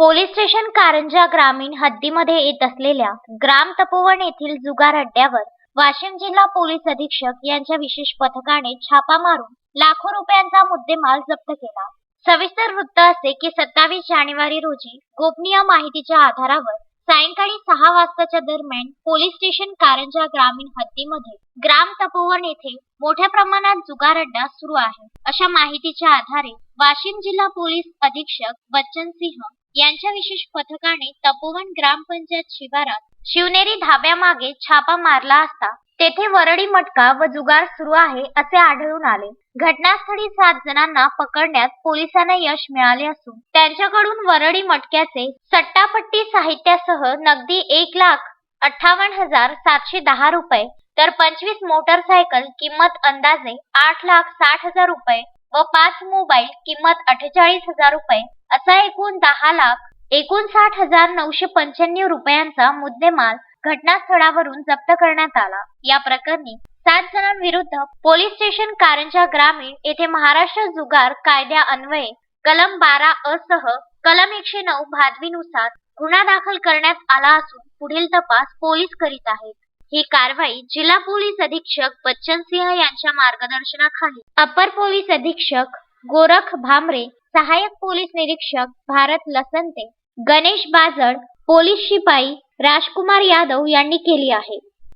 Police station Karanja ग्रामीण हद्दीमध्ये येत असलेल्या ग्राम तपोवन येथील जुगार अड्ड्यावर वाशिम जिल्हा पोलीस अधीक्षक यांच्या विशेष पथकाने छापा मारून लाखो रुपयांचा मुद्देमाल जप्त केला. सविस्तर वृत्त असे की सत्तावीस जानेवारी रोजी गोपनीय माहितीच्या आधारावर सायंकाळी सहा वाजताच्या दरम्यान पोलीस स्टेशन कारंजा ग्रामीण हद्दीमध्ये ग्राम तपोवन येथे मोठ्या प्रमाणात जुगार अड्डा सुरू आहे. अशा माहितीच्या आधारे वाशिम जिल्हा पोलीस अधीक्षक बच्चन सिंह यांच्या विशेष पथकाने तपोवन ग्रामपंचायत शिवारात शिवनेरी धाब्यामागे छापा मारला असता तेथे वरडी मटका व जुगार सुरू आहे असे आढळून आले. घटनास्थळी सात जणांना पकडण्यात पोलिसांना यश मिळाले असून त्यांच्याकडून वरडी मटक्याचे सट्टापट्टी साहित्यासह नगदी एक लाख अठ्ठावन्न हजार सातशे दहा रुपये तर पंचवीस मोटरसायकल किंमत अंदाजे आठ लाख साठ हजार रुपये व पाच मोबाईल किंमत अठ्ठेचाळीस हजार रुपये असा एकूण दहा लाख एकोणसाठ हजार नऊशे पंच्याण्णव रुपयांचा मुद्देमाल घटनास्थळावरून जप्त करण्यात आला. या प्रकरणी सात जणांविरुद्ध पोलीस स्टेशन कारंजा ग्रामीण येथे महाराष्ट्र जुगार कायद्या अन्वये कलम बारा असह कलम एकशे नऊ भादवीनुसार गुन्हा दाखल करण्यात आला असून पुढील तपास पोलीस करीत आहेत. ही कारवाई जिल्हा पोलीस अधीक्षक बच्चन सिंह यांच्या मार्गदर्शनाखाली अपर पोलीस अधीक्षक गोरख भामरे सहाय्यक पोलीस निरीक्षक भारत लसंते गणेश बाजड पोलीस शिपाई राजकुमार यादव यांनी केली आहे.